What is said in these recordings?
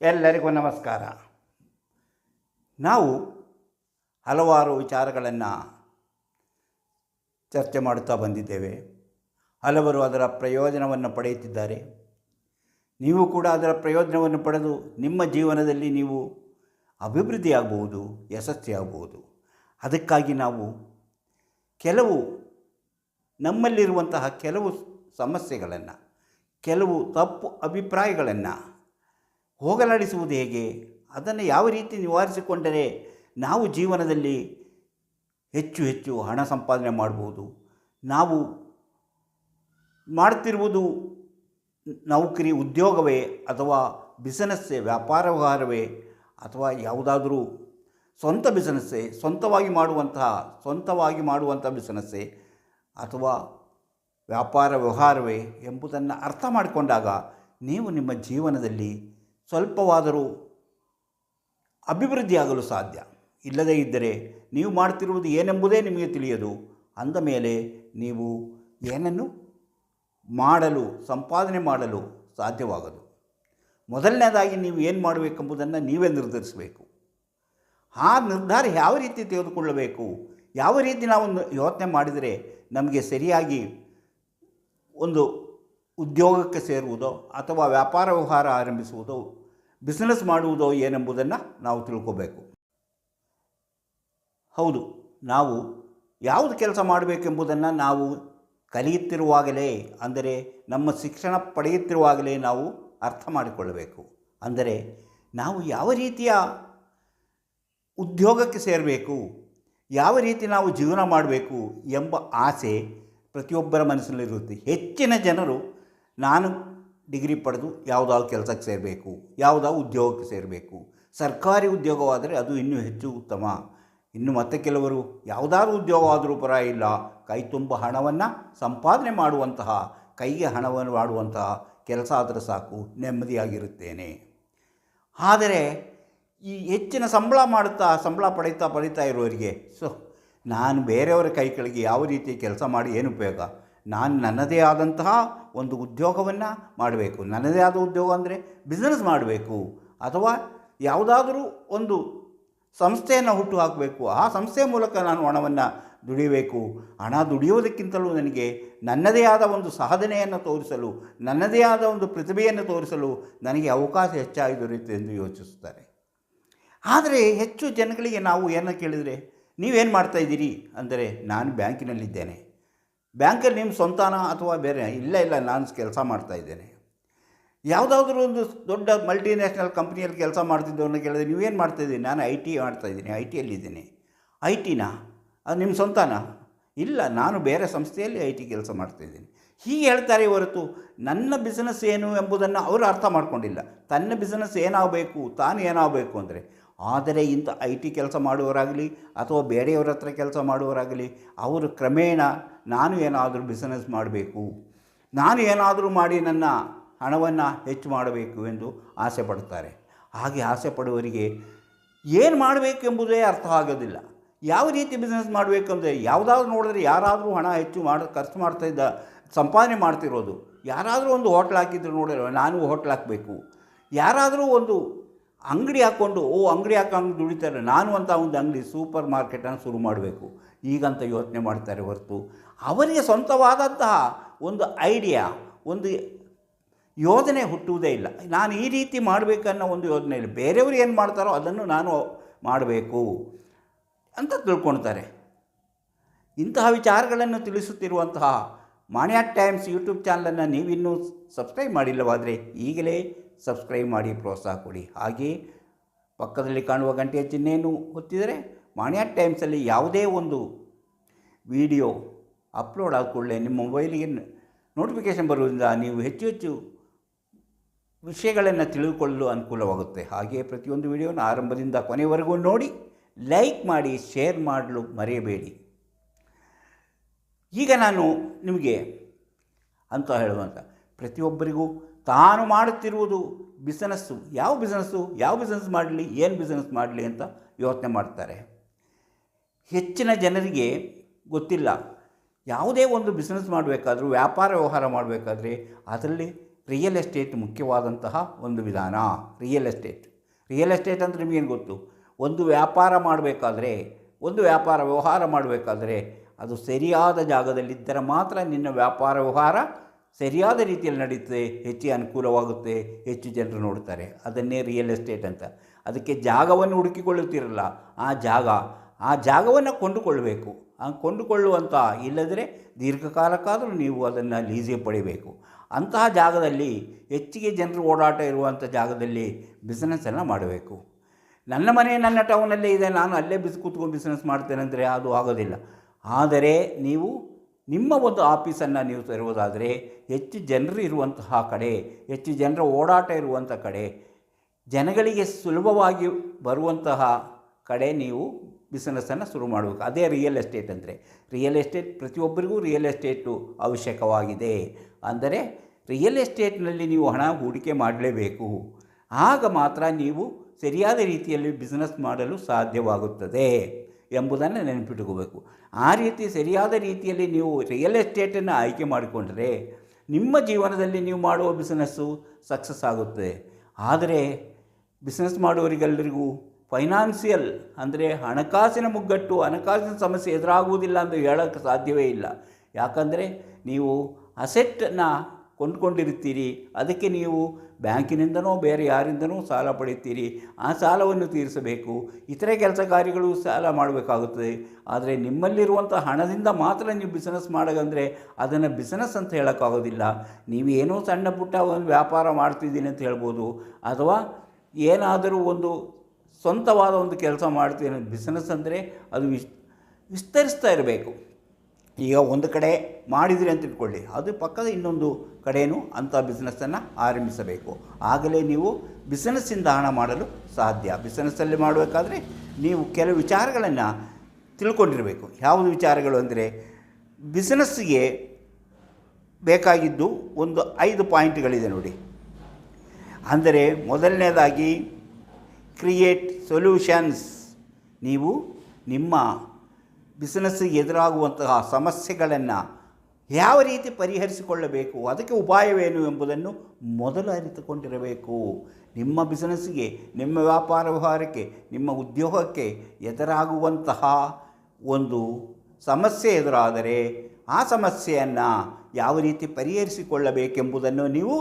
ಎಲ್ಲರಿಗೂ ನಮಸ್ಕಾರ. ನಾವು ಹಲವಾರು ವಿಚಾರಗಳನ್ನು ಚರ್ಚೆ ಮಾಡುತ್ತಾ ಬಂದಿದ್ದೇವೆ. ಹಲವರು ಅದರ ಪ್ರಯೋಜನವನ್ನು ಪಡೆಯುತ್ತಿದ್ದಾರೆ. ನೀವು ಕೂಡ ಅದರ ಪ್ರಯೋಜನವನ್ನು ಪಡೆದು ನಿಮ್ಮ ಜೀವನದಲ್ಲಿ ನೀವು ಅಭಿವೃದ್ಧಿಯಾಗಬಹುದು, ಯಶಸ್ವಿಯಾಗಬಹುದು. ಅದಕ್ಕಾಗಿ ನಾವು ಕೆಲವು ನಮ್ಮಲ್ಲಿರುವಂತಹ ಕೆಲವು ಸಮಸ್ಯೆಗಳನ್ನು, ಕೆಲವು ತಪ್ಪು ಅಭಿಪ್ರಾಯಗಳನ್ನು ಹೋಗಲಾಡಿಸುವುದು ಹೇಗೆ? ಅದನ್ನು ಯಾವ ರೀತಿ ನಿವಾರಿಸಿಕೊಂಡರೆ ನಾವು ಜೀವನದಲ್ಲಿ ಹೆಚ್ಚು ಹೆಚ್ಚು ಹಣ ಸಂಪಾದನೆ ಮಾಡ್ಬೋದು? ನಾವು ಮಾಡ್ತಿರುವುದು ನೌಕರಿ ಉದ್ಯೋಗವೇ ಅಥವಾ ಬಿಸಿನೆಸ್ಸೇ ವ್ಯಾಪಾರ ವ್ಯವಹಾರವೇ ಅಥವಾ ಯಾವುದಾದರೂ ಸ್ವಂತ ಬಿಸಿನೆಸ್ಸೇ, ಸ್ವಂತವಾಗಿ ಮಾಡುವಂತಹ, ಸ್ವಂತವಾಗಿ ಮಾಡುವಂಥ ಬಿಸಿನೆಸ್ಸೇ ಅಥವಾ ವ್ಯಾಪಾರ ವ್ಯವಹಾರವೇ ಎಂಬುದನ್ನು ಅರ್ಥ ಮಾಡಿಕೊಂಡಾಗ ನೀವು ನಿಮ್ಮ ಜೀವನದಲ್ಲಿ ಸ್ವಲ್ಪವಾದರೂ ಅಭಿವೃದ್ಧಿಯಾಗಲು ಸಾಧ್ಯ. ಇಲ್ಲದೇ ಇದ್ದರೆ ನೀವು ಮಾಡ್ತಿರುವುದು ಏನೆಂಬುದೇ ನಿಮಗೆ ತಿಳಿಯದು. ಅಂದ ಮೇಲೆ ನೀವು ಏನನ್ನು ಮಾಡಲು, ಸಂಪಾದನೆ ಮಾಡಲು ಸಾಧ್ಯವಾಗದು. ಮೊದಲನೇದಾಗಿ ನೀವು ಏನು ಮಾಡಬೇಕೆಂಬುದನ್ನು ನೀವೇ ನಿರ್ಧರಿಸಬೇಕು. ಆ ನಿರ್ಧಾರ ಯಾವ ರೀತಿ ತೆಗೆದುಕೊಳ್ಳಬೇಕು? ಯಾವ ರೀತಿ ನಾವು ಯೋಚನೆ ಮಾಡಿದರೆ ನಮಗೆ ಸರಿಯಾಗಿ ಒಂದು ಉದ್ಯೋಗಕ್ಕೆ ಸೇರುವುದೋ ಅಥವಾ ವ್ಯಾಪಾರ ವ್ಯವಹಾರ ಆರಂಭಿಸುವುದೋ ಬಿಸ್ನೆಸ್ ಮಾಡುವುದೋ ಏನೆಂಬುದನ್ನು ನಾವು ತಿಳ್ಕೋಬೇಕು. ಹೌದು, ನಾವು ಯಾವುದು ಕೆಲಸ ಮಾಡಬೇಕೆಂಬುದನ್ನು ನಾವು ಕಲಿಯುತ್ತಿರುವಾಗಲೇ, ಅಂದರೆ ನಮ್ಮ ಶಿಕ್ಷಣ ಪಡೆಯುತ್ತಿರುವಾಗಲೇ ನಾವು ಅರ್ಥ ಮಾಡಿಕೊಳ್ಳಬೇಕು. ಅಂದರೆ ನಾವು ಯಾವ ರೀತಿಯ ಉದ್ಯೋಗಕ್ಕೆ ಸೇರಬೇಕು, ಯಾವ ರೀತಿ ನಾವು ಜೀವನ ಮಾಡಬೇಕು ಎಂಬ ಆಸೆ ಪ್ರತಿಯೊಬ್ಬರ ಮನಸ್ಸಿನಲ್ಲಿರುತ್ತೆ. ಹೆಚ್ಚಿನ ಜನರು ನಾನು ಡಿಗ್ರಿ ಪಡೆದು ಯಾವುದಾದ್ರು ಕೆಲಸಕ್ಕೆ ಸೇರಬೇಕು ಯಾವುದಾದ್ರು ಉದ್ಯೋಗಕ್ಕೆ ಸೇರಬೇಕು. ಸರ್ಕಾರಿ ಉದ್ಯೋಗವಾದರೆ ಅದು ಇನ್ನೂ ಹೆಚ್ಚು ಉತ್ತಮ. ಇನ್ನು ಮತ್ತೆ ಕೆಲವರು ಯಾವುದಾದ್ರು ಉದ್ಯೋಗವಾದರೂ ಪರ ಇಲ್ಲ ಕೈ ತುಂಬ ಹಣವನ್ನು ಸಂಪಾದನೆ ಮಾಡುವಂತಹ, ಕೈಗೆ ಹಣವನ್ನು ಮಾಡುವಂತಹ ಕೆಲಸ ಆದರೆ ಸಾಕು, ನೆಮ್ಮದಿಯಾಗಿರುತ್ತೇನೆ. ಆದರೆ ಈ ಹೆಚ್ಚಿನ ಸಂಬಳ ಮಾಡುತ್ತಾ, ಸಂಬಳ ಪಡೀತಾ ಪಡೀತಾ ಇರೋರಿಗೆ ಸೊ, ನಾನು ಬೇರೆಯವರ ಕೈ ಯಾವ ರೀತಿ ಕೆಲಸ ಮಾಡಿ ಏನು ಉಪಯೋಗ? ನಾನು ನನ್ನದೇ ಆದಂತಹ ಒಂದು ಉದ್ಯೋಗವನ್ನು ಮಾಡಬೇಕು. ನನ್ನದೇ ಆದ ಉದ್ಯೋಗ ಅಂದರೆ ಬಿಸ್ನೆಸ್ ಮಾಡಬೇಕು. ಅಥವಾ ಯಾವುದಾದರೂ ಒಂದು ಸಂಸ್ಥೆಯನ್ನು ಹುಟ್ಟು ಹಾಕಬೇಕು. ಆ ಸಂಸ್ಥೆಯ ಮೂಲಕ ನಾನು ಹಣವನ್ನು ದುಡಿಯಬೇಕು ಹಣ ದುಡಿಯೋದಕ್ಕಿಂತಲೂ ನನಗೆ ನನ್ನದೇ ಆದ ಒಂದು ಸಾಧನೆಯನ್ನು ತೋರಿಸಲು, ನನ್ನದೇ ಆದ ಒಂದು ಪ್ರತಿಭೆಯನ್ನು ತೋರಿಸಲು ನನಗೆ ಅವಕಾಶ ಹೆಚ್ಚಾಗಿ ದೊರೆಯುತ್ತೆ ಎಂದು ಯೋಚಿಸುತ್ತಾರೆ. ಆದರೆ ಹೆಚ್ಚು ಜನಗಳಿಗೆ ನಾವು ಏನೋ ಕೇಳಿದರೆ, ನೀವೇನು ಮಾಡ್ತಾಯಿದ್ದೀರಿ ಅಂದರೆ, ನಾನು ಬ್ಯಾಂಕಿನಲ್ಲಿದ್ದೇನೆ. ಬ್ಯಾಂಕಲ್ಲಿ ನಿಮ್ಮ ಸ್ವಂತಾನ ಅಥವಾ ಬೇರೆ ಇಲ್ಲ ಇಲ್ಲ, ನಾನು ಕೆಲಸ ಮಾಡ್ತಾಯಿದ್ದೇನೆ ಯಾವುದಾದ್ರೂ ಒಂದು ದೊಡ್ಡ ಮಲ್ಟಿನ್ಯಾಷನಲ್ ಕಂಪ್ನಿಯಲ್ಲಿ ಕೆಲಸ ಮಾಡ್ತಿದ್ದವ್ರನ್ನ ಕೇಳಿದ್ರೆ ನೀವೇನು ಮಾಡ್ತಾಯಿದ್ದೀನಿ ನಾನು ಐ ಟಿ ಮಾಡ್ತಾಯಿದ್ದೀನಿ ಐ ಟಿಯಲ್ಲಿದ್ದೀನಿ ಐ ಟಿನಾ ಅದು ನಿಮ್ಮ ಸ್ವಂತಾನ? ಇಲ್ಲ, ನಾನು ಬೇರೆ ಸಂಸ್ಥೆಯಲ್ಲಿ ಐ ಟಿ ಕೆಲಸ ಮಾಡ್ತಾಯಿದ್ದೀನಿ ಹೀಗೆ ಹೇಳ್ತಾರೆ ಹೊರತು ನನ್ನ ಬಿಸ್ನೆಸ್ ಏನು ಎಂಬುದನ್ನು ಅವರು ಅರ್ಥ ಮಾಡಿಕೊಂಡಿಲ್ಲ. ತನ್ನ ಬಿಸ್ನೆಸ್ ಏನಾಗಬೇಕು, ತಾನು ಏನಾಗಬೇಕು ಅಂದರೆ, ಆದರೆ ಇಂಥ ಐ ಟಿ ಕೆಲಸ ಮಾಡುವವರಾಗಲಿ ಅಥವಾ ಬೇರೆಯವರ ಹತ್ರ ಕೆಲಸ ಮಾಡುವವರಾಗಲಿ, ಅವರು ಕ್ರಮೇಣ ನಾನು ಏನಾದರೂ ಬಿಸ್ನೆಸ್ ಮಾಡಬೇಕು, ನಾನು ಏನಾದರೂ ಮಾಡಿ ನನ್ನ ಹಣವನ್ನು ಹೆಚ್ಚು ಮಾಡಬೇಕು ಎಂದು ಆಸೆ ಪಡ್ತಾರೆ ಹಾಗೆ ಆಸೆ ಪಡುವವರಿಗೆ ಏನು ಮಾಡಬೇಕೆಂಬುದೇ ಅರ್ಥ ಆಗೋದಿಲ್ಲ. ಯಾವ ರೀತಿ ಬಿಸ್ನೆಸ್ ಮಾಡಬೇಕಂದ್ರೆ ಯಾವುದಾದ್ರೂ ನೋಡಿದ್ರೆ ಯಾರಾದರೂ ಹಣ ಹೆಚ್ಚು ಮಾಡಿ, ಖರ್ಚು ಮಾಡ್ತಾಯಿದ್ದ ಸಂಪಾದನೆ ಮಾಡ್ತಿರೋದು. ಯಾರಾದರೂ ಒಂದು ಹೋಟ್ಲ್ ಹಾಕಿದ್ರು ನೋಡಿರೋ ನಾನು ಹೋಟ್ಲ್ ಹಾಕಬೇಕು. ಯಾರಾದರೂ ಒಂದು ಅಂಗಡಿ ಹಾಕ್ಕೊಂಡು, ಓ, ಅಂಗಡಿ ಹಾಕೊಂಡು ದುಡಿತಾರೆ. ನಾನು ಅಂತ ಒಂದು ಅಂಗಡಿ ಸೂಪರ್ ಮಾರ್ಕೆಟನ್ನು ಶುರು ಮಾಡಬೇಕು. ಈಗಂತ ಯೋಚನೆ ಮಾಡ್ತಾರೆ ಹೊರತು ಅವರಿಗೆ ಸ್ವಂತವಾದಂತಹ ಒಂದು ಐಡಿಯಾ, ಒಂದು ಯೋಜನೆ ಹುಟ್ಟುವುದೇ ಇಲ್ಲ. ನಾನು ಈ ರೀತಿ ಮಾಡಬೇಕನ್ನೋ ಒಂದು ಯೋಜನೆ ಇಲ್ಲ. ಬೇರೆಯವರು ಏನು ಮಾಡ್ತಾರೋ ಅದನ್ನು ನಾನು ಮಾಡಬೇಕು ಅಂತ ತಿಳ್ಕೊಳ್ತಾರೆ. ಇಂತಹ ವಿಚಾರಗಳನ್ನು ತಿಳಿಸುತ್ತಿರುವಂತಹ ಮಾಣ್ಯಾ ಟೈಮ್ಸ್ ಯೂಟ್ಯೂಬ್ ಚಾನಲನ್ನು ನೀವಿನ್ನೂ ಸಬ್ಸ್ಕ್ರೈಬ್ ಮಾಡಿಲ್ಲವಾದರೆ ಈಗಲೇ ಸಬ್ಸ್ಕ್ರೈಬ್ ಮಾಡಿ, ಪ್ರೋತ್ಸಾಹ ಕೊಡಿ. ಹಾಗೆಯೇ ಪಕ್ಕದಲ್ಲಿ ಕಾಣುವ ಗಂಟೆಯ ಚಿಹ್ನೆಯನ್ನು ಒತ್ತಿದರೆ ಮಾಣ್ಯಾ ಟೈಮ್ಸಲ್ಲಿ ಯಾವುದೇ ಒಂದು ವಿಡಿಯೋ ಅಪ್ಲೋಡ್ ಆದ ಕೂಡಲೇ ನಿಮ್ಮ ಮೊಬೈಲಿಗೆ ನೋಟಿಫಿಕೇಷನ್ ಬರುವುದರಿಂದ ನೀವು ಹೆಚ್ಚು ಹೆಚ್ಚು ವಿಷಯಗಳನ್ನು ತಿಳಿದುಕೊಳ್ಳಲು ಅನುಕೂಲವಾಗುತ್ತೆ. ಹಾಗೆಯೇ ಪ್ರತಿಯೊಂದು ವಿಡಿಯೋನ ಆರಂಭದಿಂದ ಕೊನೆವರೆಗೂ ನೋಡಿ, ಲೈಕ್ ಮಾಡಿ, ಶೇರ್ ಮಾಡಲು ಮರೆಯಬೇಡಿ. ಈಗ ನಾನು ನಿಮಗೆ ಅಂತ ಹೇಳುವಂಥ ಪ್ರತಿಯೊಬ್ಬರಿಗೂ ತಾನು ಮಾಡುತ್ತಿರುವುದು ಬಿಸ್ನೆಸ್ಸು. ಯಾವ ಬಿಸ್ನೆಸ್ಸು? ಯಾವ ಬಿಸ್ನೆಸ್ ಮಾಡಲಿ? ಏನು ಬಿಸ್ನೆಸ್ ಮಾಡಲಿ ಅಂತ ಯೋಚನೆ ಮಾಡ್ತಾರೆ. ಹೆಚ್ಚಿನ ಜನರಿಗೆ ಗೊತ್ತಿಲ್ಲ. ಯಾವುದೇ ಒಂದು ಬಿಸ್ನೆಸ್ ಮಾಡಬೇಕಾದ್ರೂ, ವ್ಯಾಪಾರ ವ್ಯವಹಾರ ಮಾಡಬೇಕಾದ್ರೆ ಅದರಲ್ಲಿ ರಿಯಲ್ ಎಸ್ಟೇಟ್ ಮುಖ್ಯವಾದಂತಹ ಒಂದು ವಿಧಾನ ರಿಯಲ್ ಎಸ್ಟೇಟ್ ರಿಯಲ್ ಎಸ್ಟೇಟ್ ಅಂದರೆ ನಿಮಗೇನು ಗೊತ್ತು? ಒಂದು ವ್ಯಾಪಾರ ಮಾಡಬೇಕಾದ್ರೆ, ಒಂದು ವ್ಯಾಪಾರ ವ್ಯವಹಾರ ಮಾಡಬೇಕಾದ್ರೆ ಅದು ಸರಿಯಾದ ಜಾಗದಲ್ಲಿದ್ದರೆ ಮಾತ್ರ ನಿನ್ನ ವ್ಯಾಪಾರ ವ್ಯವಹಾರ ಸರಿಯಾದ ರೀತಿಯಲ್ಲಿ ನಡೆಯುತ್ತೆ ಹೆಚ್ಚು ಅನುಕೂಲವಾಗುತ್ತೆ, ಹೆಚ್ಚು ಜನರು ನೋಡ್ತಾರೆ. ಅದನ್ನೇ ರಿಯಲ್ ಎಸ್ಟೇಟ್ ಅಂತ. ಅದಕ್ಕೆ ಜಾಗವನ್ನು ಹುಡುಕಿಕೊಳ್ಳುತ್ತಿರಲ್ಲ, ಆ ಜಾಗ ಆ ಜಾಗವನ್ನು ಕೊಂಡುಕೊಳ್ಳಬೇಕು. ಕೊಂಡುಕೊಳ್ಳುವಂಥ ಇಲ್ಲದರೆ ದೀರ್ಘಕಾಲಕ್ಕಾದರೂ ನೀವು ಅದನ್ನು ಲೀಸಿಗೆ ಪಡಿಬೇಕು. ಅಂತಹ ಜಾಗದಲ್ಲಿ ಹೆಚ್ಚಿಗೆ ಜನರು ಓಡಾಟ ಇರುವಂಥ ಜಾಗದಲ್ಲಿ ಬಿಸ್ನೆಸ್ಸನ್ನು ಮಾಡಬೇಕು. ನನ್ನ ಮನೆ, ನನ್ನ ಟೌನಲ್ಲೇ ಇದೆ. ನಾನು ಅಲ್ಲೇ ಬಿಸ್, ಕೂತ್ಕೊಂಡು ಬಿಸ್ನೆಸ್ ಮಾಡ್ತೇನೆ ಅಂದರೆ ಅದು ಆಗೋದಿಲ್ಲ. ಆದರೆ ನೀವು ನಿಮ್ಮ ಒಂದು ಆಫೀಸನ್ನು ನೀವು ತೆರುವುದಾದರೆ ಹೆಚ್ಚು ಜನರು ಇರುವಂತಹ ಕಡೆ, ಹೆಚ್ಚು ಜನರ ಓಡಾಟ ಇರುವಂಥ ಕಡೆ, ಜನಗಳಿಗೆ ಸುಲಭವಾಗಿ ಬರುವಂತಹ ಕಡೆ ನೀವು ಬಿಸ್ನೆಸ್ಸನ್ನು ಶುರು ಮಾಡಬೇಕು. ಅದೇ ರಿಯಲ್ ಎಸ್ಟೇಟ್ ಅಂದರೆ. ರಿಯಲ್ ಎಸ್ಟೇಟ್ ಪ್ರತಿಯೊಬ್ಬರಿಗೂ ರಿಯಲ್ ಎಸ್ಟೇಟು ಅವಶ್ಯಕವಾಗಿದೆ. ಅಂದರೆ ರಿಯಲ್ ಎಸ್ಟೇಟ್ನಲ್ಲಿ ನೀವು ಹಣ ಹೂಡಿಕೆ ಮಾಡಲೇಬೇಕು. ಆಗ ಮಾತ್ರ ನೀವು ಸರಿಯಾದ ರೀತಿಯಲ್ಲಿ ಬಿಸ್ನೆಸ್ ಮಾಡಲು ಸಾಧ್ಯವಾಗುತ್ತದೆ ಎಂಬುದನ್ನು ನೆನಪಿಟ್ಟುಕೋಬೇಕು ಆ ರೀತಿ ಸರಿಯಾದ ರೀತಿಯಲ್ಲಿ ನೀವು ರಿಯಲ್ ಎಸ್ಟೇಟನ್ನು ಆಯ್ಕೆ ಮಾಡಿಕೊಂಡರೆ ನಿಮ್ಮ ಜೀವನದಲ್ಲಿ ನೀವು ಮಾಡುವ ಬಿಸ್ನೆಸ್ಸು ಸಕ್ಸಸ್ ಆಗುತ್ತದೆ ಆದರೆ ಬಿಸ್ನೆಸ್ ಮಾಡುವವರಿಗೆಲ್ಲರಿಗೂ ಫೈನಾನ್ಸಿಯಲ್ ಅಂದರೆ ಹಣಕಾಸಿನ ಮುಗ್ಗಟ್ಟು, ಹಣಕಾಸಿನ ಸಮಸ್ಯೆ ಎದುರಾಗುವುದಿಲ್ಲ ಅಂತ ಹೇಳೋಕ್ಕೆ ಸಾಧ್ಯವೇ ಇಲ್ಲ. ಯಾಕಂದರೆ ನೀವು ಅಸೆಟ್ಟನ್ನು ಕೊಂಡ್ಕೊಂಡಿರ್ತೀರಿ ಅದಕ್ಕೆ ನೀವು ಬ್ಯಾಂಕಿನಿಂದನೋ ಬೇರೆ ಯಾರಿಂದನೋ ಸಾಲ ಪಡೆಯುತ್ತೀರಿ, ಆ ಸಾಲವನ್ನು ತೀರಿಸಬೇಕು. ಇತರೆ ಕೆಲಸ ಕಾರ್ಯಗಳು ಸಾಲ ಮಾಡಬೇಕಾಗುತ್ತದೆ. ಆದರೆ ನಿಮ್ಮಲ್ಲಿರುವಂಥ ಹಣದಿಂದ ಮಾತ್ರ ನೀವು ಬಿಸ್ನೆಸ್ ಮಾಡೋದಂದರೆ ಅದನ್ನು ಬಿಸ್ನೆಸ್ ಅಂತ ಹೇಳೋಕ್ಕಾಗೋದಿಲ್ಲ. ನೀವು ಏನೋ ಸಣ್ಣ ಪುಟ್ಟ ಒಂದು ವ್ಯಾಪಾರ ಮಾಡ್ತಿದ್ದೀನಿ ಅಂತ ಹೇಳ್ಬೋದು. ಅಥವಾ ಏನಾದರೂ ಒಂದು ಸ್ವಂತವಾದ ಒಂದು ಕೆಲಸ ಮಾಡ್ತೀನಿ ಬಿಸ್ನೆಸ್ ಅಂದರೆ ಅದು ವಿಸ್ ವಿಸ್ತರಿಸ್ತಾ ಇರಬೇಕು. ಈಗ ಒಂದು ಕಡೆ ಮಾಡಿದಿರಿ ಅಂತ ಇಟ್ಕೊಳ್ಳಿ ಅದು ಪಕ್ಕದ ಇನ್ನೊಂದು ಕಡೆಯೂ ಅಂಥ ಬಿಸ್ನೆಸ್ಸನ್ನು ಆರಂಭಿಸಬೇಕು. ಆಗಲೇ ನೀವು ಬಿಸ್ನೆಸ್ಸಿಂದ ಹಣ ಮಾಡಲು ಸಾಧ್ಯ. ಬಿಸ್ನೆಸ್ಸಲ್ಲಿ ಮಾಡಬೇಕಾದ್ರೆ ನೀವು ಕೆಲವು ವಿಚಾರಗಳನ್ನು ತಿಳ್ಕೊಂಡಿರಬೇಕು. ಯಾವುದು ವಿಚಾರಗಳು ಅಂದರೆ ಬಿಸ್ನೆಸ್ಸಿಗೆ ಬೇಕಾಗಿದ್ದು ಒಂದು ಐದು ಪಾಯಿಂಟ್ಗಳಿದೆ ನೋಡಿ. ಅಂದರೆ ಮೊದಲನೇದಾಗಿ ಕ್ರಿಯೇಟ್ ಸೊಲ್ಯೂಷನ್ಸ್ ನೀವು ನಿಮ್ಮ ಬಿಸ್ನೆಸ್ಸಿಗೆ ಎದುರಾಗುವಂತಹ ಸಮಸ್ಯೆಗಳನ್ನು ಯಾವ ರೀತಿ ಪರಿಹರಿಸಿಕೊಳ್ಳಬೇಕು, ಅದಕ್ಕೆ ಉಪಾಯವೇನು ಎಂಬುದನ್ನು ಮೊದಲು ಅರಿತುಕೊಂಡಿರಬೇಕು. ನಿಮ್ಮ ಬಿಸ್ನೆಸ್ಸಿಗೆ ನಿಮ್ಮ ವ್ಯಾಪಾರ ವ್ಯವಹಾರಕ್ಕೆ, ನಿಮ್ಮ ಉದ್ಯೋಗಕ್ಕೆ ಎದುರಾಗುವಂತಹ ಒಂದು ಸಮಸ್ಯೆ ಎದುರಾದರೆ ಆ ಸಮಸ್ಯೆಯನ್ನು ಯಾವ ರೀತಿ ಪರಿಹರಿಸಿಕೊಳ್ಳಬೇಕೆಂಬುದನ್ನು ನೀವು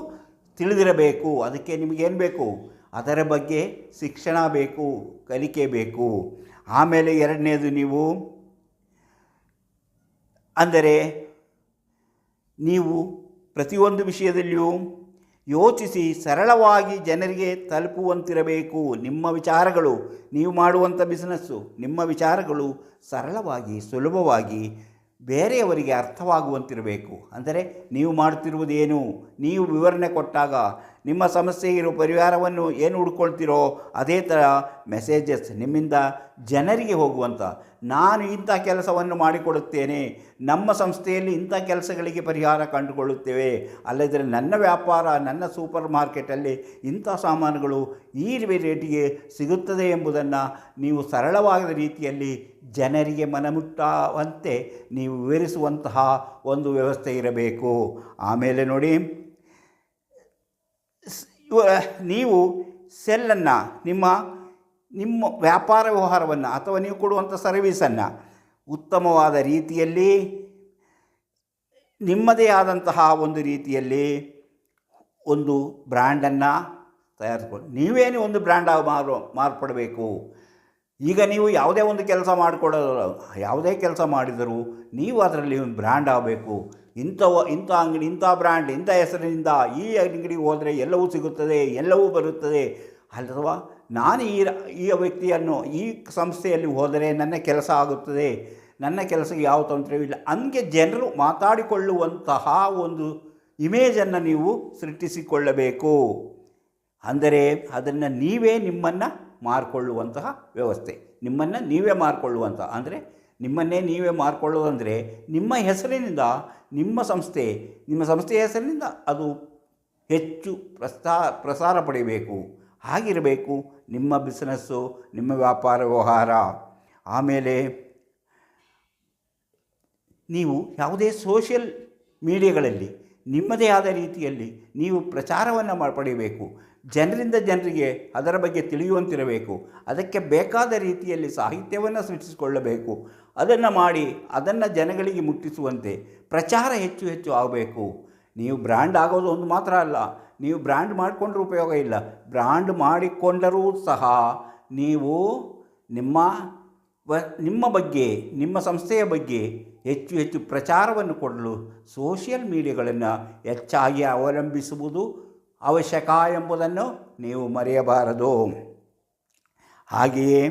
ತಿಳಿದಿರಬೇಕು. ಅದಕ್ಕೆ ನಿಮಗೇನು ಬೇಕು? ಅದರ ಬಗ್ಗೆ ಶಿಕ್ಷಣ ಬೇಕು, ಕಲಿಕೆ ಬೇಕು. ಆಮೇಲೆ ಎರಡನೇದು ನೀವು ಅಂದರೆ ನೀವು ಪ್ರತಿಯೊಂದು ವಿಷಯದಲ್ಲಿಯೂ ಯೋಚಿಸಿ ಸರಳವಾಗಿ ಜನರಿಗೆ ತಲುಪುವಂತಿರಬೇಕು. ನಿಮ್ಮ ವಿಚಾರಗಳು, ನೀವು ಮಾಡುವಂಥ ಬಿಸ್ನೆಸ್ಸು, ನಿಮ್ಮ ವಿಚಾರಗಳು ಸರಳವಾಗಿ, ಸುಲಭವಾಗಿ ಬೇರೆಯವರಿಗೆ ಅರ್ಥವಾಗುವಂತಿರಬೇಕು. ಅಂದರೆ ನೀವು ಮಾಡುತ್ತಿರುವುದೇನು? ನೀವು ವಿವರಣೆ ಕೊಟ್ಟಾಗ ನಿಮ್ಮ ಸಮಸ್ಯೆ ಇರೋ ಪರಿಹಾರವನ್ನು ಏನು ಹುಡ್ಕೊಳ್ತೀರೋ ಅದೇ ಥರ ಮೆಸೇಜಸ್ ನಿಮ್ಮಿಂದ ಜನರಿಗೆ ಹೋಗುವಂಥ, ನಾನು ಇಂಥ ಕೆಲಸವನ್ನು ಮಾಡಿಕೊಡುತ್ತೇನೆ, ನಮ್ಮ ಸಂಸ್ಥೆಯಲ್ಲಿ ಇಂಥ ಕೆಲಸಗಳಿಗೆ ಪರಿಹಾರ ಕಂಡುಕೊಳ್ಳುತ್ತೇವೆ, ಅಲ್ಲದರೆ ನನ್ನ ವ್ಯಾಪಾರ, ನನ್ನ ಸೂಪರ್ ಮಾರ್ಕೆಟಲ್ಲಿ ಇಂಥ ಸಾಮಾನುಗಳು ಈ ರೇಟಿಗೆ ಸಿಗುತ್ತದೆ ಎಂಬುದನ್ನು ನೀವು ಸರಳವಾದ ರೀತಿಯಲ್ಲಿ ಜನರಿಗೆ ಮನಮುಟ್ಟುವಂತೆ ನೀವು ವಿವರಿಸುವಂತಹ ಒಂದು ವ್ಯವಸ್ಥೆ ಇರಬೇಕು. ಆಮೇಲೆ ನೋಡಿ ನೀವು ಸೆಲ್ಲನ್ನು, ನಿಮ್ಮ ನಿಮ್ಮ ವ್ಯಾಪಾರ ವ್ಯವಹಾರವನ್ನು ಅಥವಾ ನೀವು ಕೊಡುವಂಥ ಸರ್ವೀಸನ್ನು ಉತ್ತಮವಾದ ರೀತಿಯಲ್ಲಿ, ನಿಮ್ಮದೇ ಆದಂತಹ ಒಂದು ರೀತಿಯಲ್ಲಿ ಒಂದು ಬ್ರ್ಯಾಂಡನ್ನು ತಯಾರಿಸ್ಕೊಂಡು ನೀವೇನೇ ಒಂದು ಬ್ರ್ಯಾಂಡ್ ಮಾರು, ಮಾರ್ಪಡಬೇಕು. ಈಗ ನೀವು ಯಾವುದೇ ಒಂದು ಕೆಲಸ ಮಾಡಿಕೊಡೋದು ಯಾವುದೇ ಕೆಲಸ ಮಾಡಿದರೂ ನೀವು ಅದರಲ್ಲಿ ಒಂದು ಬ್ರ್ಯಾಂಡ್ ಆಗಬೇಕು. ಇಂಥ ಇಂಥ ಅಂಗಡಿ, ಇಂಥ ಬ್ರ್ಯಾಂಡ್, ಇಂಥ ಹೆಸರಿನಿಂದ ಈ ಅಂಗಡಿಗೆ ಹೋದರೆ ಎಲ್ಲವೂ ಸಿಗುತ್ತದೆ, ಎಲ್ಲವೂ ಬರುತ್ತದೆ. ಅಥವಾ ನಾನು ಈ ಈ ವ್ಯಕ್ತಿಯನ್ನು ಈ ಸಂಸ್ಥೆಯಲ್ಲಿ ಹೋದರೆ ನನ್ನ ಕೆಲಸ ಆಗುತ್ತದೆ. ನನ್ನ ಕೆಲಸಕ್ಕೆ ಯಾವ ತೊಂದರೆಯೂ ಇಲ್ಲ. ಹಂಗೆ ಜನರು ಮಾತಾಡಿಕೊಳ್ಳುವಂತಹ ಒಂದು ಇಮೇಜನ್ನು ನೀವು ಸೃಷ್ಟಿಸಿಕೊಳ್ಳಬೇಕು. ಅಂದರೆ ಅದನ್ನು ನೀವೇ ನಿಮ್ಮನ್ನು ಮಾರಿಕೊಳ್ಳುವಂತಹ ವ್ಯವಸ್ಥೆ. ನಿಮ್ಮನ್ನು ನೀವೇ ಮಾರಿಕೊಳ್ಳುವಂಥ ಅಂದರೆ ನಿಮ್ಮನ್ನೇ ನೀವೇ ಮಾರ್ಕೊಳ್ಳೋದಂದರೆ ನಿಮ್ಮ ಹೆಸರಿನಿಂದ, ನಿಮ್ಮ ಸಂಸ್ಥೆ, ನಿಮ್ಮ ಸಂಸ್ಥೆಯ ಹೆಸರಿನಿಂದ ಅದು ಹೆಚ್ಚು ಪ್ರಸ್ತಾ, ಪ್ರಸಾರ ಪಡೆಯಬೇಕು ಹಾಗಿರಬೇಕು ನಿಮ್ಮ ಬಿಸ್ನೆಸ್ಸು, ನಿಮ್ಮ ವ್ಯಾಪಾರ ವ್ಯವಹಾರ. ಆಮೇಲೆ ನೀವು ಯಾವುದೇ ಸೋಷಿಯಲ್ ಮೀಡಿಯಾಗಳಲ್ಲಿ, ನಿಮ್ಮದೇ ಆದ ರೀತಿಯಲ್ಲಿ ನೀವು ಪ್ರಚಾರವನ್ನು ಮಾ ಪಡೆಯಬೇಕು ಜನರಿಂದ ಜನರಿಗೆ ಅದರ ಬಗ್ಗೆ ತಿಳಿಯುವಂತಿರಬೇಕು. ಅದಕ್ಕೆ ಬೇಕಾದ ರೀತಿಯಲ್ಲಿ ಸಾಹಿತ್ಯವನ್ನು ಸೃಷ್ಟಿಸಿಕೊಳ್ಳಬೇಕು. ಅದನ್ನು ಮಾಡಿ ಅದನ್ನು ಜನಗಳಿಗೆ ಮುಟ್ಟಿಸುವಂತೆ ಪ್ರಚಾರ ಹೆಚ್ಚು ಹೆಚ್ಚು ಆಗಬೇಕು. ನೀವು ಬ್ರ್ಯಾಂಡ್ ಆಗೋದು ಒಂದು ಮಾತ್ರ ಅಲ್ಲ, ನೀವು ಬ್ರ್ಯಾಂಡ್ ಮಾಡಿಕೊಂಡ್ರೂ ಉಪಯೋಗ ಇಲ್ಲ. ಬ್ರ್ಯಾಂಡ್ ಮಾಡಿಕೊಂಡರೂ ಸಹ ನೀವು ನಿಮ್ಮ ನಿಮ್ಮ ಬಗ್ಗೆ, ನಿಮ್ಮ ಸಂಸ್ಥೆಯ ಬಗ್ಗೆ ಹೆಚ್ಚು ಹೆಚ್ಚು ಪ್ರಚಾರವನ್ನು ಕೊಡಲು ಸೋಷಿಯಲ್ ಮೀಡಿಯಾಗಳನ್ನು ಹೆಚ್ಚಾಗಿ ಅವಲಂಬಿಸುವುದು ಅವಶ್ಯಕ ಎಂಬುದನ್ನು ನೀವು ಮರೆಯಬಾರದು. ಹಾಗೆಯೇ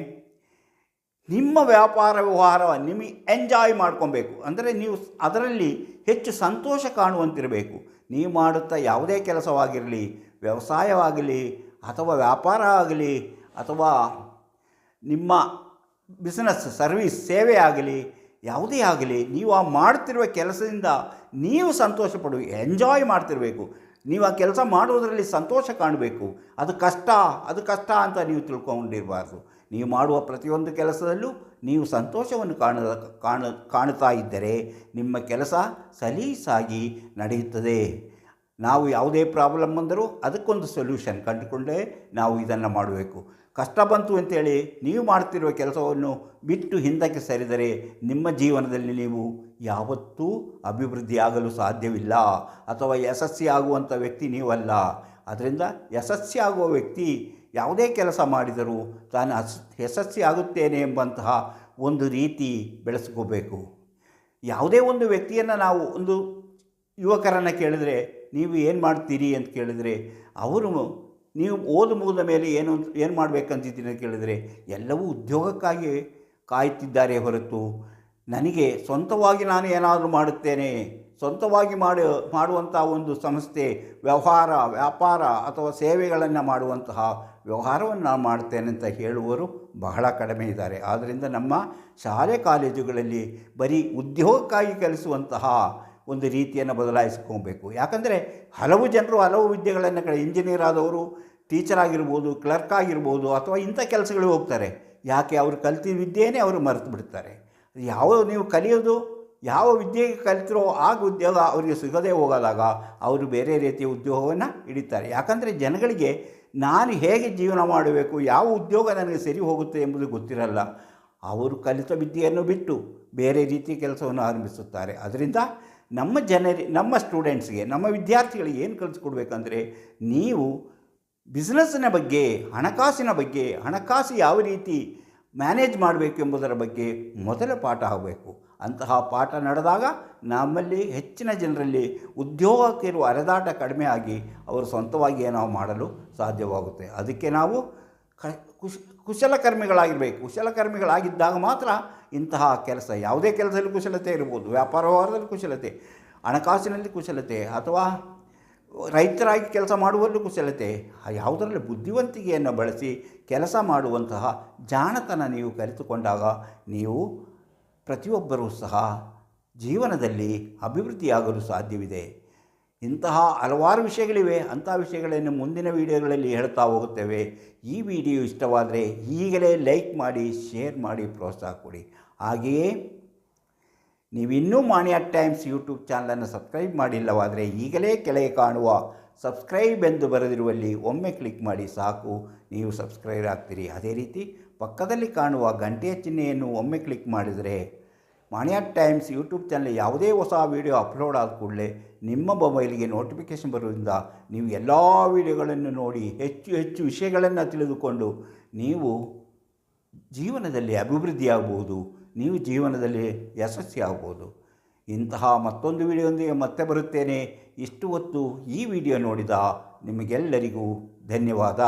ನಿಮ್ಮ ವ್ಯಾಪಾರ ವ್ಯವಹಾರ ನಿಮಗೆ ಎಂಜಾಯ್ ಮಾಡ್ಕೊಬೇಕು. ಅಂದರೆ ನೀವು ಅದರಲ್ಲಿ ಹೆಚ್ಚು ಸಂತೋಷ ಕಾಣುವಂತಿರಬೇಕು. ನೀವು ಮಾಡುತ್ತಾ ಯಾವುದೇ ಕೆಲಸವಾಗಿರಲಿ, ವ್ಯವಸಾಯವಾಗಲಿ, ಅಥವಾ ವ್ಯಾಪಾರ ಆಗಲಿ, ಅಥವಾ ನಿಮ್ಮ ಬಿಸ್ನೆಸ್ ಸರ್ವಿಸ್ ಸೇವೆ ಆಗಲಿ, ಯಾವುದೇ ಆಗಲಿ, ನೀವು ಆ ಮಾಡ್ತಿರುವ ಕೆಲಸದಿಂದ ನೀವು ಸಂತೋಷ ಪಡು ಎಂಜಾಯ್ ಮಾಡ್ತಿರಬೇಕು. ನೀವು ಆ ಕೆಲಸ ಮಾಡುವುದರಲ್ಲಿ ಸಂತೋಷ ಕಾಣಬೇಕು. ಅದು ಕಷ್ಟ ಅದು ಕಷ್ಟ ಅಂತ ನೀವು ತಿಳ್ಕೊಂಡಿರಬಾರ್ದು. ನೀವು ಮಾಡುವ ಪ್ರತಿಯೊಂದು ಕೆಲಸದಲ್ಲೂ ನೀವು ಸಂತೋಷವನ್ನು ಕಾಣ ಕಾಣ, ಕಾಣುತ್ತಾ ಇದ್ದರೆ ನಿಮ್ಮ ಕೆಲಸ ಸಲೀಸಾಗಿ ನಡೆಯುತ್ತದೆ. ನಾವು ಯಾವುದೇ ಪ್ರಾಬ್ಲಮ್ ಬಂದರೂ ಅದಕ್ಕೊಂದು ಸೊಲ್ಯೂಷನ್ ಕಂಡುಕೊಂಡೇ ನಾವು ಇದನ್ನು ಮಾಡಬೇಕು. ಕಷ್ಟ ಬಂತು ಅಂತೇಳಿ ನೀವು ಮಾಡ್ತಿರುವ ಕೆಲಸವನ್ನು ಬಿಟ್ಟು ಹಿಂದಕ್ಕೆ ಸರಿದರೆ ನಿಮ್ಮ ಜೀವನದಲ್ಲಿ ನೀವು ಯಾವತ್ತೂ ಅಭಿವೃದ್ಧಿಯಾಗಲು ಸಾಧ್ಯವಿಲ್ಲ. ಅಥವಾ ಯಶಸ್ಸಿಯಾಗುವಂಥ ವ್ಯಕ್ತಿ ನೀವಲ್ಲ. ಅದರಿಂದ ಯಶಸ್ಸಿಯಾಗುವ ವ್ಯಕ್ತಿ ಯಾವುದೇ ಕೆಲಸ ಮಾಡಿದರೂ ತಾನು ಹಸ್ ಯಶಸ್ಸಿ ಆಗುತ್ತೇನೆ ಎಂಬಂತಹ ಒಂದು ರೀತಿ ಬೆಳೆಸ್ಕೋಬೇಕು. ಯಾವುದೇ ಒಂದು ವ್ಯಕ್ತಿಯನ್ನು ನಾವು ಒಂದು ಯುವಕರನ್ನು ಕೇಳಿದರೆ ನೀವು ಏನು ಮಾಡ್ತೀರಿ ಅಂತ ಕೇಳಿದರೆ, ಅವರು ನೀವು ಓದು ಮುಗಿದ ಮೇಲೆ ಏನು ಏನು ಮಾಡಬೇಕಂತಿದ್ದೀನಿ ಅಂತ ಕೇಳಿದರೆ, ಎಲ್ಲವೂ ಉದ್ಯೋಗಕ್ಕಾಗಿ ಕಾಯುತ್ತಿದ್ದಾರೆ ಹೊರತು ನನಗೆ ಸ್ವಂತವಾಗಿ ನಾನು ಏನಾದರೂ ಮಾಡುತ್ತೇನೆ, ಸ್ವಂತವಾಗಿ ಮಾಡಿ ಮಾಡುವಂಥ ಒಂದು ಸಂಸ್ಥೆ, ವ್ಯವಹಾರ, ವ್ಯಾಪಾರ ಅಥವಾ ಸೇವೆಗಳನ್ನು ಮಾಡುವಂತಹ ವ್ಯವಹಾರವನ್ನು ನಾನು ಮಾಡ್ತೇನೆ ಅಂತ ಹೇಳುವವರು ಬಹಳ ಕಡಿಮೆ ಇದ್ದಾರೆ. ಆದ್ದರಿಂದ ನಮ್ಮ ಶಾಲೆ ಕಾಲೇಜುಗಳಲ್ಲಿ ಬರೀ ಉದ್ಯೋಗಕ್ಕಾಗಿ ಕಲಿಸುವಂತಹ ಒಂದು ರೀತಿಯನ್ನು ಬದಲಾಯಿಸ್ಕೊಬೇಕು. ಯಾಕಂದರೆ ಹಲವು ಜನರು ಹಲವು ವಿದ್ಯೆಗಳನ್ನು ಕಡೆ ಇಂಜಿನಿಯರ್ ಆದವರು ಟೀಚರ್ ಆಗಿರ್ಬೋದು ಕ್ಲರ್ಕ್ ಆಗಿರ್ಬೋದು ಅಥವಾ ಇಂಥ ಕೆಲಸಗಳಿಗೆ ಹೋಗ್ತಾರೆ. ಯಾಕೆ ಅವರು ಕಲ್ತಿದ್ದ ವಿದ್ಯೆಯೇ ಅವರು ಮರೆತು ಬಿಡ್ತಾರೆ. ಯಾವ ನೀವು ಕಲಿಯೋದು, ಯಾವ ವಿದ್ಯೆಗೆ ಕಲಿತಿರೋ ಆಗ ಉದ್ಯೋಗ ಅವರಿಗೆ ಸಿಗದೇ ಹೋಗದಾಗ ಅವರು ಬೇರೆ ರೀತಿಯ ಉದ್ಯೋಗವನ್ನು ಹಿಡಿತಾರೆ. ಯಾಕಂದರೆ ಜನಗಳಿಗೆ ನಾನು ಹೇಗೆ ಜೀವನ ಮಾಡಬೇಕು, ಯಾವ ಉದ್ಯೋಗ ನನಗೆ ಸರಿ ಹೋಗುತ್ತೆ ಎಂಬುದು ಗೊತ್ತಿರಲ್ಲ. ಅವರು ಕಲಿತ ವಿದ್ಯೆಯನ್ನು ಬಿಟ್ಟು ಬೇರೆ ರೀತಿ ಕೆಲಸವನ್ನು ಆರಂಭಿಸುತ್ತಾರೆ. ಅದರಿಂದ ನಮ್ಮ ಜನರಿ, ನಮ್ಮ ಸ್ಟೂಡೆಂಟ್ಸ್ಗೆ, ನಮ್ಮ ವಿದ್ಯಾರ್ಥಿಗಳಿಗೆ ಏನು ಕಲಿಸ್ಕೊಡ್ಬೇಕಂದ್ರೆ ನೀವು ಬಿಸ್ನೆಸ್ಸಿನ ಬಗ್ಗೆ, ಹಣಕಾಸಿನ ಬಗ್ಗೆ, ಹಣಕಾಸು ಯಾವ ರೀತಿ ಮ್ಯಾನೇಜ್ ಮಾಡಬೇಕು ಎಂಬುದರ ಬಗ್ಗೆ ಮೊದಲ ಪಾಠ ಆಗಬೇಕು. ಅಂತಹ ಪಾಠ ನಡೆದಾಗ ನಮ್ಮಲ್ಲಿ ಹೆಚ್ಚಿನ ಜನರಲ್ಲಿ ಉದ್ಯೋಗಕ್ಕಿರುವ ಅರೆದಾಟ ಕಡಿಮೆ ಆಗಿ ಅವರು ಸ್ವಂತವಾಗಿ ಏನೋ ಮಾಡಲು ಸಾಧ್ಯವಾಗುತ್ತೆ. ಅದಕ್ಕೆ ನಾವು ಕ, ಕುಶ್ ಕುಶಲಕರ್ಮಿಗಳಾಗಿರಬೇಕು ಕುಶಲಕರ್ಮಿಗಳಾಗಿದ್ದಾಗ ಮಾತ್ರ ಇಂತಹ ಕೆಲಸ, ಯಾವುದೇ ಕೆಲಸದಲ್ಲಿ ಕುಶಲತೆ ಇರ್ಬೋದು. ವ್ಯಾಪಾರ ವ್ಯವಹಾರದಲ್ಲಿ ಕುಶಲತೆ, ಹಣಕಾಸಿನಲ್ಲಿ ಕುಶಲತೆ ಅಥವಾ ರೈತರಾಗಿ ಕೆಲಸ ಮಾಡುವಲ್ಲೂ ಕುಶಲತೆ, ಯಾವುದರಲ್ಲಿ ಬುದ್ಧಿವಂತಿಕೆಯನ್ನು ಬಳಸಿ ಕೆಲಸ ಮಾಡುವಂತಹ ಜಾಣತನ ನೀವು ಕಲಿತುಕೊಂಡಾಗ ನೀವು ಪ್ರತಿಯೊಬ್ಬರೂ ಸಹ ಜೀವನದಲ್ಲಿ ಅಭಿವೃದ್ಧಿಯಾಗಲು ಸಾಧ್ಯವಿದೆ. ಇಂತಹ ಹಲವಾರು ವಿಷಯಗಳಿವೆ. ಅಂಥ ವಿಷಯಗಳನ್ನು ಮುಂದಿನ ವಿಡಿಯೋಗಳಲ್ಲಿ ಹೇಳ್ತಾ ಹೋಗುತ್ತೇವೆ. ಈ ವಿಡಿಯೋ ಇಷ್ಟವಾದರೆ ಈಗಲೇ ಲೈಕ್ ಮಾಡಿ, ಶೇರ್ ಮಾಡಿ, ಪ್ರೋತ್ಸಾಹ ಕೊಡಿ. ಹಾಗೆಯೇ ನೀವಿನ್ನೂ ಮಾಣಿಯ ಟೈಮ್ಸ್ ಯೂಟ್ಯೂಬ್ ಚಾನಲನ್ನು ಸಬ್ಸ್ಕ್ರೈಬ್ ಮಾಡಿಲ್ಲವಾದರೆ ಈಗಲೇ ಕೆಳಗೆ ಕಾಣುವ ಸಬ್ಸ್ಕ್ರೈಬ್ ಎಂದು ಬರೆದಿರುವಲ್ಲಿ ಒಮ್ಮೆ ಕ್ಲಿಕ್ ಮಾಡಿ ಸಾಕು. ನೀವು ಸಬ್ಸ್ಕ್ರೈಬ್ ಆಗ್ತೀರಿ. ಅದೇ ರೀತಿ ಪಕ್ಕದಲ್ಲಿ ಕಾಣುವ ಗಂಟೆಯ ಚಿಹ್ನೆಯನ್ನು ಒಮ್ಮೆ ಕ್ಲಿಕ್ ಮಾಡಿದರೆ ಮಾಣಿಯ ಟೈಮ್ಸ್ ಯೂಟ್ಯೂಬ್ ಚಾನಲ್ ಯಾವುದೇ ಹೊಸ ವಿಡಿಯೋ ಅಪ್ಲೋಡ್ ಆದ ಕೂಡಲೇ ನಿಮ್ಮ ಮೊಬೈಲ್ಗೆ ನೋಟಿಫಿಕೇಷನ್ ಬರೋದ್ರಿಂದ ನೀವು ಎಲ್ಲ ವಿಡಿಯೋಗಳನ್ನು ನೋಡಿ ಹೆಚ್ಚು ಹೆಚ್ಚು ವಿಷಯಗಳನ್ನು ತಿಳಿದುಕೊಂಡು ನೀವು ಜೀವನದಲ್ಲಿ ಅಭಿವೃದ್ಧಿಯಾಗಬಹುದು, ನೀವು ಜೀವನದಲ್ಲಿ ಯಶಸ್ವಿ ಆಗ್ಬೋದು ಇಂತಹ ಮತ್ತೊಂದು ವಿಡಿಯೋದೊಂದಿಗೆ ಮತ್ತೆ ಬರುತ್ತೇನೆ. ಇಷ್ಟು ಹೊತ್ತು ಈ ವಿಡಿಯೋ ನೋಡಿದ ನಿಮಗೆಲ್ಲರಿಗೂ ಧನ್ಯವಾದ.